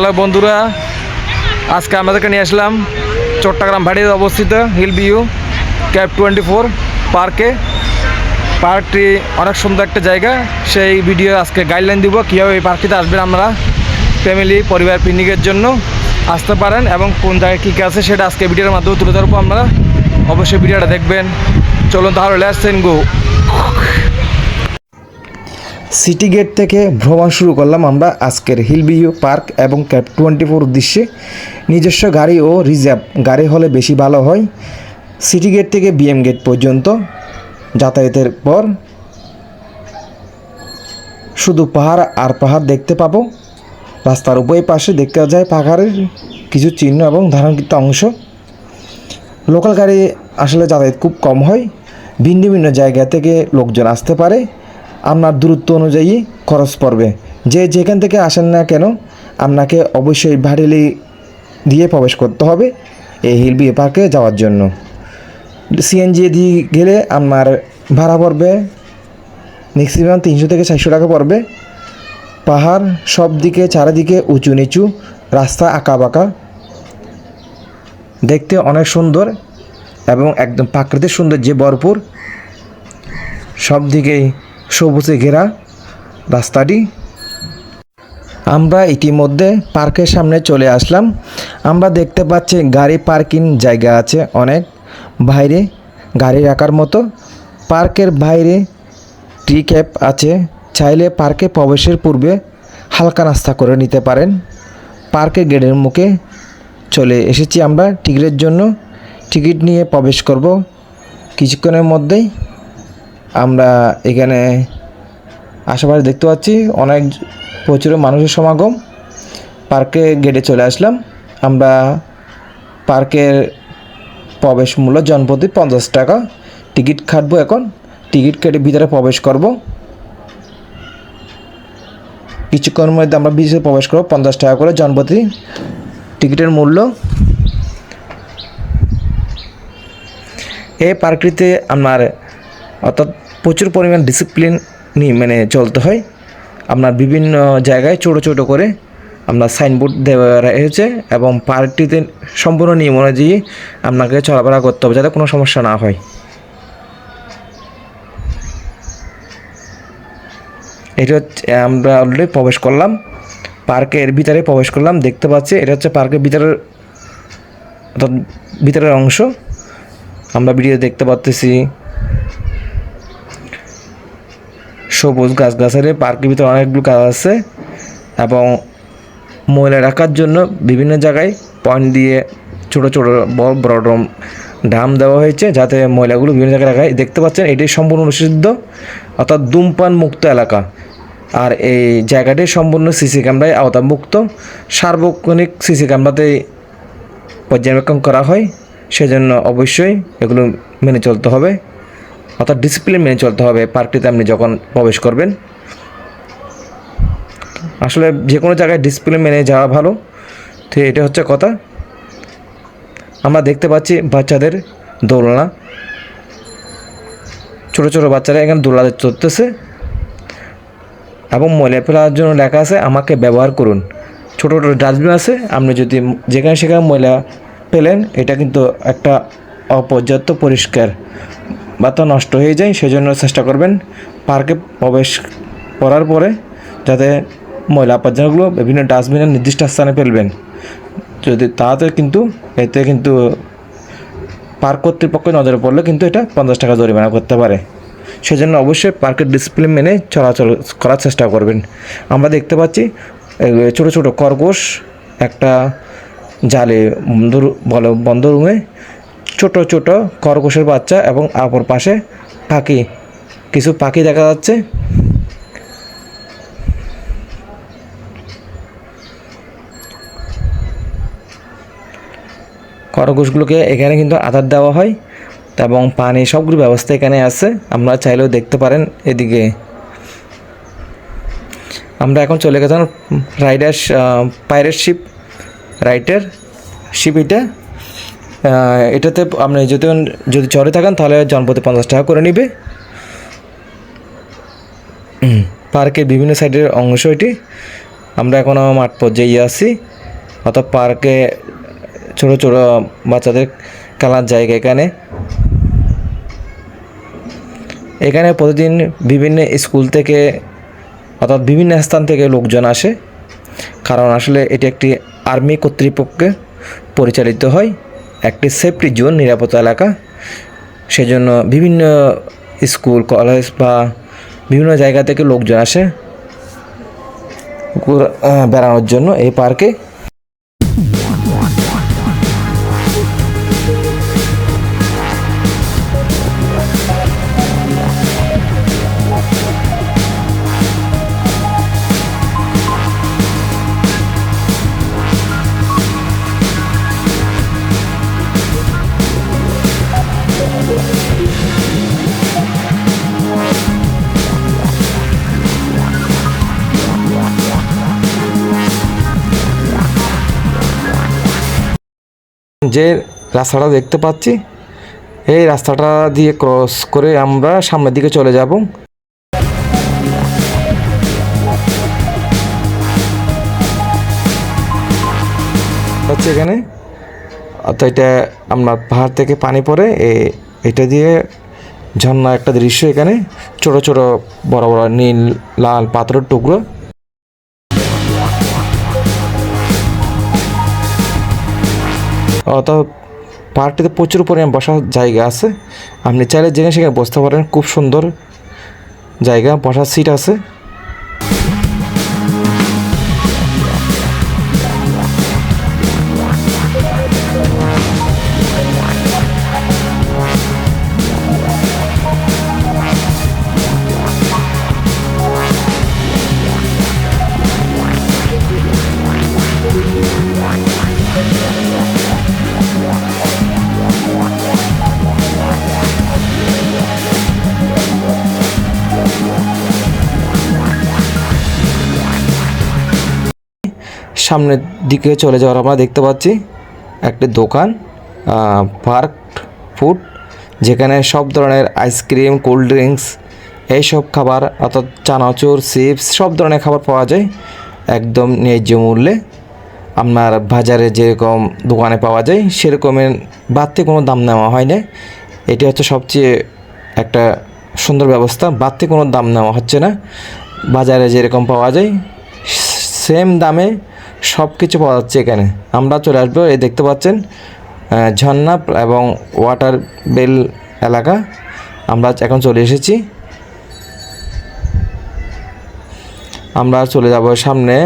Hello বন্ধুরা, আজকে আমাদেরকে নিয়ে আসলাম চট্টগ্রাম ভাটিতে অবস্থিত hill view cab twenty four পার্কে। পার্কটি অনেক সুন্দর একটা জায়গা। সেই ভিডিও আজকে গাইডলাইন দিব, কীভাবে এই পার্কটিতে আসবেন আমরা ফ্যামিলি পরিবার পিকনিকের জন্য আসতে পারেন এবং কোন জায়গায় কী কী আছে সেটা আজকে ভিডিওর মাধ্যমে তুলে ধরবো আমরা অবশ্যই ভিডিওটা দেখবেন। চলুন তাহলে লেটস গো সিটি গেট থেকে ভ্রমণ শুরু করলাম আমরা আজকের হিলভিউ পার্ক এবং ক্যাব টোয়েন্টি ফোর উদ্দেশ্যে। নিজস্ব গাড়ি ও রিজার্ভ গাড়ি হলে বেশি ভালো হয়। সিটি গেট থেকে বিএম গেট পর্যন্ত যাতায়াতের পর শুধু পাহাড় আর পাহাড় দেখতে পাবো। রাস্তার উভয় পাশে দেখতে যায় পাহাড়ের কিছু চিহ্ন এবং ধারণকৃত অংশ। লোকাল গাড়ি আসলে যাতায়াত খুব কম হয়। ভিন্ন ভিন্ন জায়গা থেকে লোকজন আসতে পারে। আপনার দূরত্ব অনুযায়ী খরচ পড়বে। যে যেখান থেকে আসেন না কেন, আপনাকে অবশ্যই ভাড়েলি দিয়ে প্রবেশ করতে হবে এই হিল হিলবি পার্কে যাওয়ার জন্য। সিএনজি দিয়ে গেলে আপনার ভাড়া পড়বে ম্যাক্সিমাম তিনশো থেকে চারশো টাকা পড়বে। পাহাড় সব দিকে, চারিদিকে উঁচু নিচু, রাস্তা আঁকা বাঁকা। দেখতে অনেক সুন্দর এবং একদম প্রাকৃতিক সৌন্দর্যে ভরপুর। সব দিকেই সবুজে ঘেরা রাস্তাটি। আমরা ইতিমধ্যে পার্কের সামনে চলে আসলাম। আমরা দেখতে পাচ্ছি গাড়ি পার্কিং জায়গা আছে অনেক। বাইরে গাড়ি রাখার মতো। পার্কের বাইরে ট্রি ক্যাপ আছে। চাইলে পার্কে প্রবেশের পূর্বে হালকা নাস্তা করে নিতে পারেন। পার্কের গেটের মুখে চলে এসেছি আমরা। টিকিটের জন্য টিকিট নিয়ে প্রবেশ করব। কিছুক্ষণের মধ্যেই আমরা এখানে আশেপাশে দেখতে পাচ্ছি অনেক প্রচুর মানুষের সমাগম। পার্কে গেটে চলে আসলাম। আমরা পার্কের প্রবেশ মূল্য জনপ্রতি পঞ্চাশ টাকা। টিকিট কাটবো এখন। টিকিট কেটে ভিতরে প্রবেশ করব। কিছুক্ষণের মধ্যে আমরা ভিতরে প্রবেশ করব। পঞ্চাশ টাকা করে জনপ্রতি টিকিটের মূল্য। এই পার্কটিতে আপনার অর্থাৎ প্রচুর পরিমাণ ডিসিপ্লিন নিয়ে মানে চলতে হয়। আপনার বিভিন্ন জায়গায় ছোটো ছোটো করে আপনার সাইনবোর্ড দেওয়া রয়েছে এবং পার্কটিতে সম্পূর্ণ নিয়ম অনুযায়ী আপনাকে চলাফেরা করতে হবে যাতে কোনো সমস্যা না হয়। এটা হচ্ছে, আমরা অলরেডি প্রবেশ করলাম। পার্কের ভিতরে প্রবেশ করলাম, দেখতে পাচ্ছি এটা হচ্ছে পার্কের ভিতরের অর্থাৎ ভিতরের অংশ। আমরা ভিডিও দেখতে পাচ্তেছি সবুজ গাছগাছালি, পার্কের ভিতরে অনেকগুলো গাছ আছে এবং ময়লা রাখার জন্য বিভিন্ন জায়গায় পয়েন্ট দিয়ে ছোট ছোট বড় বড় ড্রাম ড্রাম দেওয়া হয়েছে যাতে ময়লাগুলো বিভিন্ন জায়গায় রাখায়। দেখতে পাচ্ছেন, এটি সম্পূর্ণ নিষিদ্ধ, অর্থাৎ ধূমপান মুক্ত এলাকা। আর এই জায়গাটি সম্পূর্ণ সিসি ক্যামেরায় আওতামুক্ত সার্বক্ষণিক সিসি ক্যামেরাতেই পর্যবেক্ষণ করা হয়, সেজন্য অবশ্যই এগুলো মেনে চলতে হবে। অর্থাৎ ডিসিপ্লিন মেনে চলতে হবে, পার্কটিতে আপনি যখন প্রবেশ করবেন। আসলে যে কোনো জায়গায় ডিসিপ্লিন মেনে যাওয়া ভালো। তো এটা হচ্ছে কথা। আমরা দেখতে পাচ্ছি বাচ্চাদের দোলনা। ছোটো ছোটো বাচ্চারা এখানে দোলাতে চড়তেছে। এবং ময়লা ফেলার জন্য লেখা আছে, আমাকে ব্যবহার করুন। ছোটো ছোটো ডাস্টবিন আছে। আপনি যদি যেখানে সেখানে ময়লা পেলেন এটা কিন্তু একটা অপর্যাপ্ত পরিষ্কার। বা তো নষ্ট হয়ে যায়, সেজন্য চেষ্টা করবেন পার্কে প্রবেশ করার পরে যাতে ময়লা আবর্জনাগুলো বিভিন্ন ডাস্টবিনের নির্দিষ্ট স্থানে ফেলবেন। যদি তাতে কিন্তু, এতে কিন্তু পার্ক কর্তৃপক্ষ নজরে পড়লে কিন্তু এটা পঞ্চাশ টাকা জরিমানা করতে পারে। সেজন্য অবশ্যই পার্কের ডিসিপ্লিন মেনে চলাচল করার চেষ্টা করবেন। আমরা দেখতে পাচ্ছি ছোটো ছোটো খরগোশ একটা জালে বন্ধ বন্ধ রুমে ছোট ছোট খরগোশের বাচ্চা এবং অপর পাশে পাখি। কিছু পাখি দেখা যাচ্ছে। খরগোশগুলোকে এখানে কিন্তু আধার দেওয়া হয় এবং পানি সবগুলো ব্যবস্থা এখানে আছে। আপনারা চাইলেও দেখতে পারেন এদিকে। আমরা এখন চলে গেছিলাম rider pirate ship, rider ship এটা। এটাতে আপনি যদি যদি চড়ে থাকেন, তাহলে জনপ্রতি পঞ্চাশ টাকা করে নিবে। পার্কের বিভিন্ন সাইডের অংশ এটি। আমরা এখনও মাঠ পর্যায়ে আছি। অর্থাৎ পার্কে ছোট ছোট বাচ্চাদের খেলার জায়গা এখানে। এখানে প্রতিদিন বিভিন্ন স্কুল থেকে, অর্থাৎ বিভিন্ন স্থান থেকে লোকজন আসে। কারণ আসলে এটি একটি আর্মি কর্তৃপক্ষে পরিচালিত হয়। একটি সেফটি জোন নিরাপত্তা এলাকা। সেজন্য বিভিন্ন স্কুল কলেজ বা বিভিন্ন জায়গা থেকে লোকজন আসে বেড়ানোর জন্য এই পার্কে। যে রাস্তাটা দেখতে পাচ্ছি, এই রাস্তাটা দিয়ে ক্রস করে আমরা সামনের দিকে চলে যাব। হচ্ছে এখানে। অর্থাৎ এটা আপনার পাহাড় থেকে পানি পড়ে এটা দিয়ে ঝর্ণা একটা দৃশ্য এখানে। ছোট ছোট বড় বড় নীল, লাল পাথরের টুকরো। অর্থাৎ পার্কটিতে প্রচুর পরিমাণ বসার জায়গা আছে। আপনি চাইলে যেখানে সেখানে বসতে পারেন। খুব সুন্দর জায়গা, বসার সিট আছে। সামনের দিকে চলে যাওয়ার আমরা দেখতে পাচ্ছি একটি দোকান পার্ক ফুড যেখানে সব ধরনের আইসক্রিম কোল্ড ড্রিঙ্কস এইসব খাবার অর্থাৎ চানাচুর চিপস সব ধরনের খাবার পাওয়া যায় একদম ন্যায্য মূল্যে। আপনার বাজারে যেরকম দোকানে পাওয়া যায়, সেরকমের বাড়তি কোনো দাম নেওয়া হয় না এটি হচ্ছে সবচেয়ে একটা সুন্দর ব্যবস্থা, বাড়তি কোনো দাম নেওয়া হচ্ছে না। বাজারে যেরকম পাওয়া যায় সেম দামে সব কিছু পাওয়া যাচ্ছে এখানে। আমরা চলে আসব, এই দেখতে পাচ্ছেন ঝর্ণা এবং ওয়াটার বেল এলাকা। আমরা এখন চলে এসেছি। আমরা চলে যাব সামনে।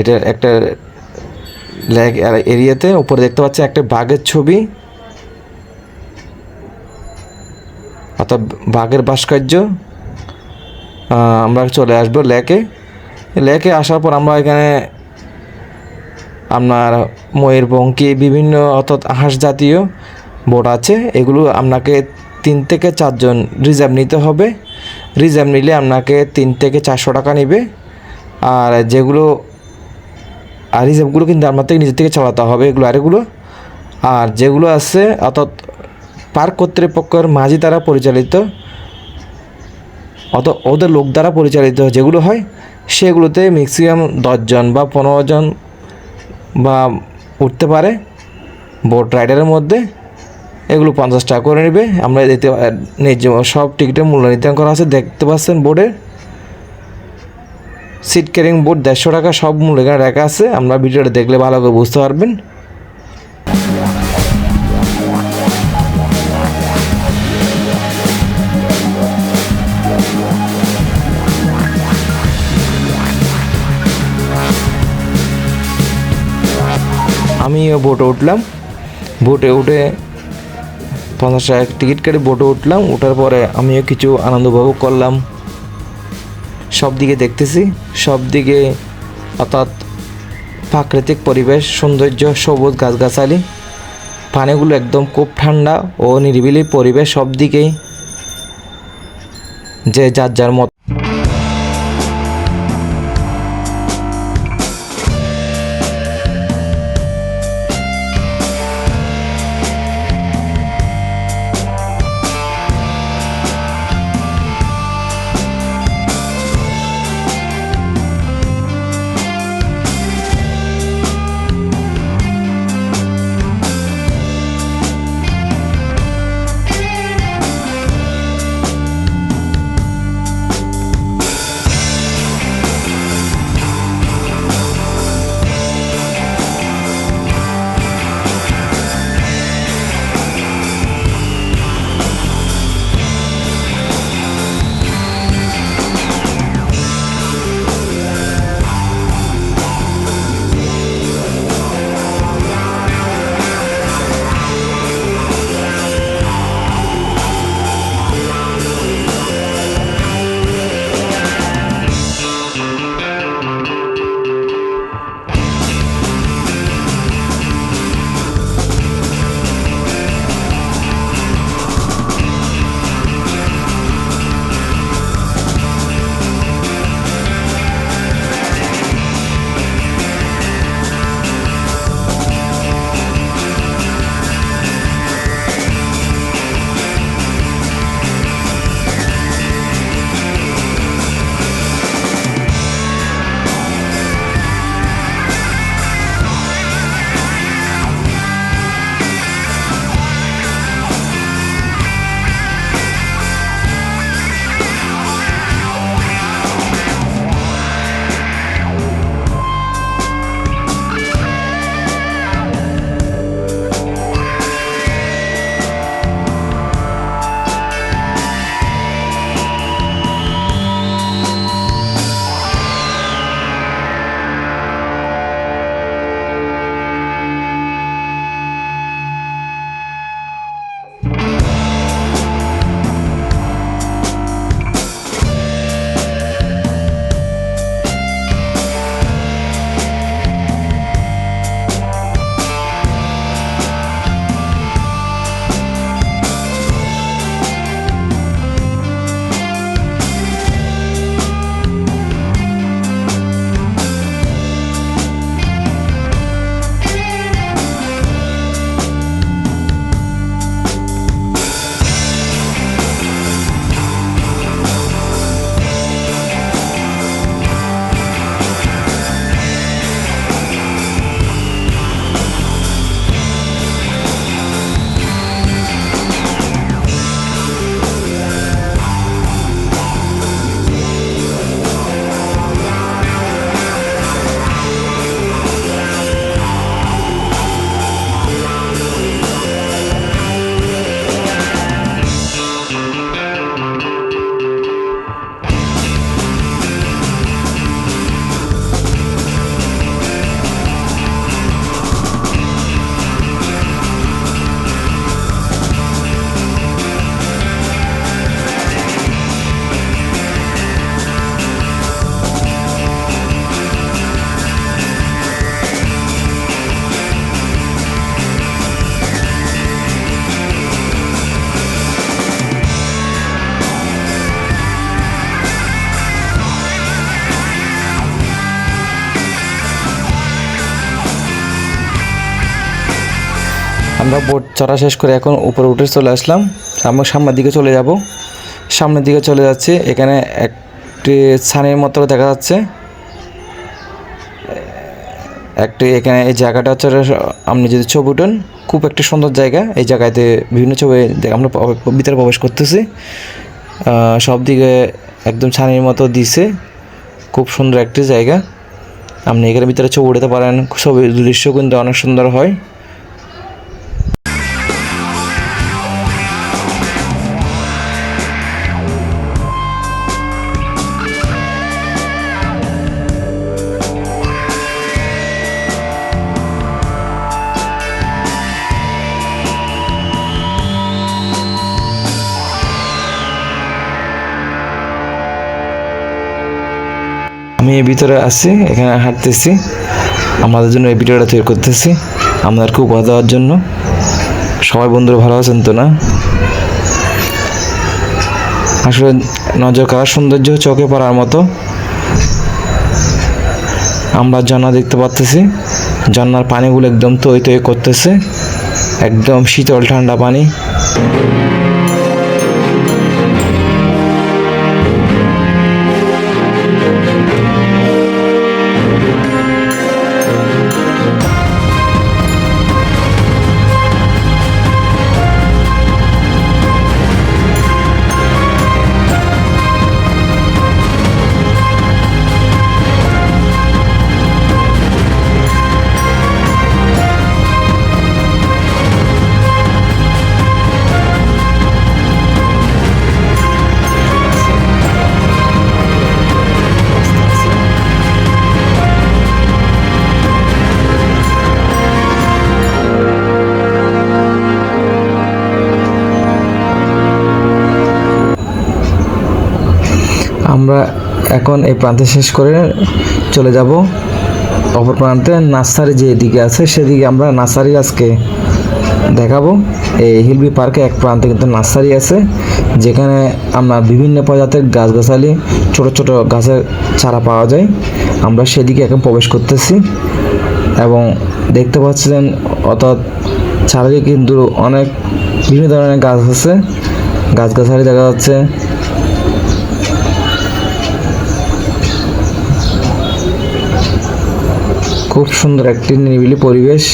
এটা একটা লেক এরিয়াতে উপরে দেখতে পাচ্ছি একটা বাঘের ছবি। অর্থাৎ বাঘের ভাস্কর্য। আমরা চলে আসব লেকে লেকে আসার পর আমরা এখানে আপনার ময়ূরপঙ্খী বিভিন্ন অর্থাৎ হাঁস জাতীয় বোট আছে, এগুলো আপনাকে তিন থেকে চারজন রিজার্ভ নিতে হবে। রিজার্ভ নিলে আপনাকে তিন থেকে চারশো টাকা নেবে। আর যেগুলো, আর রিজার্ভগুলো কিন্তু আপনার থেকে নিজের থেকে চালাতে হবে এগুলো আর এগুলো আর যেগুলো আছে, অর্থাৎ পার্ক কর্তৃপক্ষের মাঝি দ্বারা পরিচালিত অত ওদের লোক দ্বারা পরিচালিত যেগুলো হয়, সেগুলোতে ম্যাক্সিমাম দশজন বা পনেরো জন বা উঠতে পারে বোট রাইডারের মধ্যে, এগুলো পঞ্চাশ টাকা করে নেবে। আমরা দিতে ন্যায্য সব টিকিটের মূল্য নির্ধারণ করা আছে, দেখতে পাচ্ছেন বোর্ডের সিট ক্যারিং বোর্ড দেড়শো টাকা, সব মূল্য এখানে রাখা আছে। আমরা ভিডিওটা দেখলে ভালো করে বুঝতে পারবেন। আমিও বোটে উঠলাম। বোটে উঠে পঞ্চাশ টাকা টিকিট কেটে বোটে উঠলাম। ওঠার পরে আমিও কিছু আনন্দ উপভোগ করলাম। সব দিকে দেখতেছি। সব দিকে অর্থাৎ প্রাকৃতিক পরিবেশ, সৌন্দর্য, সবুজ গাছগাছালি। পানিগুলো একদম খুব ঠান্ডা ও নিরিবিলি পরিবেশ সব দিকেই। যে যার যার মত আমরা বোট চড়া শেষ করে এখন উপরে উঠে চলে আসলাম। আমরা সামনের দিকে চলে যাব। সামনের দিকে চলে যাচ্ছি। এখানে একটি ছানের মতো দেখা যাচ্ছে। একটি এখানে এই জায়গাটা হচ্ছে আপনি যদি ছবি উঠেন, খুব একটি সুন্দর জায়গা। এই জায়গাতে বিভিন্ন ছবি আমরা ভিতরে প্রবেশ করতেছি। সব দিকে একদম ছানির মতো দিছে। খুব সুন্দর একটি জায়গা। আপনি এখানে ভিতরে ছবি উঠাতে পারেন। ছবি দৃশ্য কিন্তু অনেক সুন্দর হয়। আমি এর ভিতরে আছি, এখানে হাঁটতেছি। আমাদের জন্য এই ভিডিওটা তৈরি করতেছি। আপনাদেরকে উপহার দেওয়ার জন্য। সবাই বন্ধুরা ভালো আছেন তো না? আসলে নজর কাড়ার সৌন্দর্য চোখে পড়ার মতো। আমরা ঝর্ণা দেখতে পাচ্তেছি ঝর্ণার পানিগুলো একদম তৈ তৈ করতেছে। একদম শীতল ঠান্ডা পানি। এখন এই প্রান্তে শেষ করে চলে যাব অপর প্রান্তে নার্সারি যে দিকে আছে সেদিকে আমরা নার্সারি আজকে দেখাবো। এই হিলবি পার্কে এক প্রান্তে কিন্তু নার্সারি আছে, যেখানে আমরা বিভিন্ন প্রজাতির গাছগাছালি, ছোট ছোট গাছের চারা পাওয়া যায়। আমরা সেদিকে এখন প্রবেশ করতেছি এবং দেখতে পাচ্ছেন অর্থাৎ চারিদিকে কিন্তু অনেক বিভিন্ন ধরনের গাছ আছে। গাছগাছালি দেখা যাচ্ছে। খুব সুন্দর একটি নিরিবিলি পরিবেশ।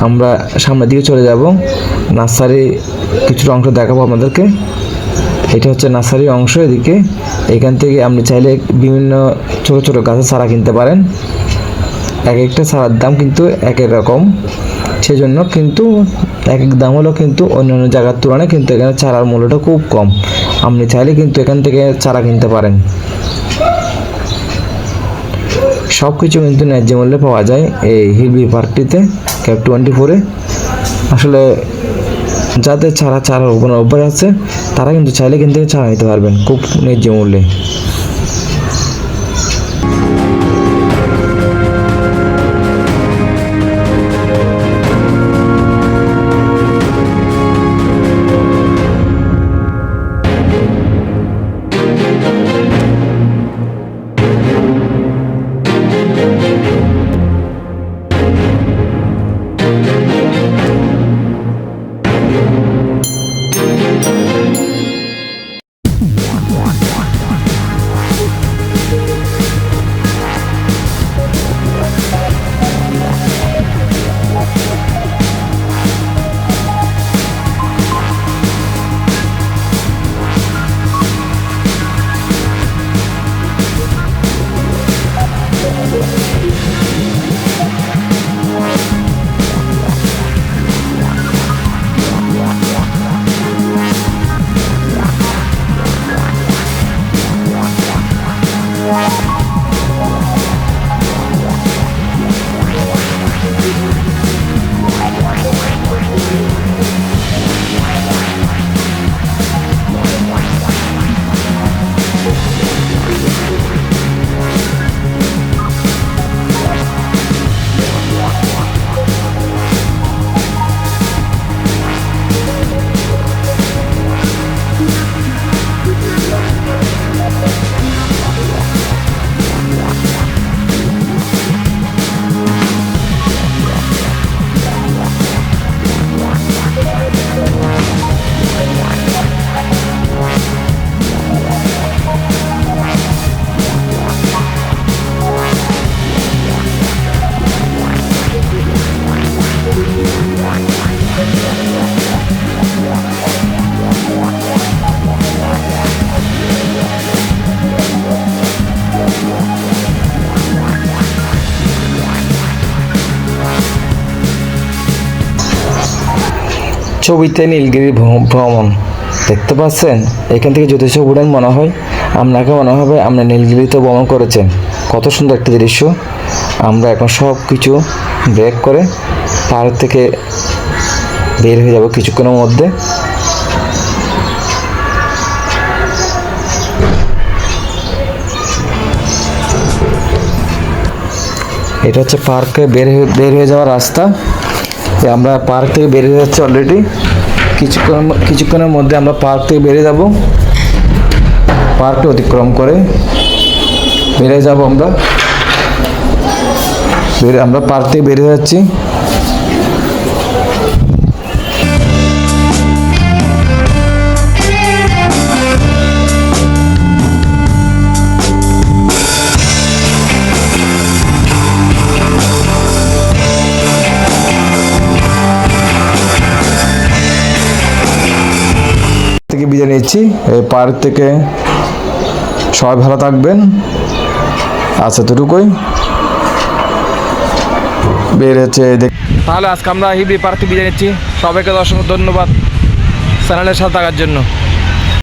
আমরা সামনের দিকে চলে যাব। নার্সারি কিছুটা অংশ দেখাবো আপনাদেরকে। এটা হচ্ছে নার্সারি অংশ এদিকে। এখান থেকে আপনি চাইলে বিভিন্ন ছোট ছোট গাছের চারা কিনতে পারেন। এক একটা চারার দাম কিন্তু এক এক রকম। সেজন্য কিন্তু এক এক দাম হলো কিন্তু অন্যান্য জায়গার তুলনায় কিন্তু এখানে চারার মূল্যটা খুব কম। আপনি চাইলে কিন্তু এখান থেকে চারা কিনতে পারেন। সব কিছু কিন্তু ন্যায্য মূল্যে পাওয়া যায় এই হিলবি পার্কটিতে ক্যাব টোয়েন্টি ফোরে আসলে যাদের ছাড়া ছাড়ার কোনো অভ্যাস আছে, তারা কিন্তু চাইলে কিন্তু ছাড়া নিতে পারবেন, খুব ন্যায্য মূল্যে। ছবিতে নীলগিরি ভ্রম- ভ্রমণ। দেখতে পাচ্ছেন? এখান থেকে যদি সব উড়েন মনে হয়, আপনাকে মনে হবে আপনি নীলগিরিতে ভ্রমণ করেছেন। কত সুন্দর একটা দৃশ্য। আমরা এখন সব কিছু ব্রেক করে পাহাড় থেকে বের হয়ে যাব কিছুক্ষণের মধ্যে। এটা হচ্ছে পার্কে বের হয়ে বের হয়ে যাওয়ার রাস্তা। আমরা পার্ক থেকে বেরিয়ে যাচ্ছি অলরেডি কিছুক্ষণ, কিছুক্ষণের মধ্যে আমরা পার্ক থেকে বেরিয়ে যাব। পার্কটি অতিক্রম করে বেরিয়ে যাব আমরা। আমরা পার্ক থেকে বেরিয়ে যাচ্ছি। বিদায় নিচ্ছি। এই পার্ক থেকে সবাই ভালো থাকবেন। আচ্ছা তোটুকুই বের হচ্ছে তাহলে আজকে আমরা হিবি থেকে বিদায় নিচ্ছি। সবাইকে দর্শক ধন্যবাদ চ্যানেলের সাথে থাকার জন্য।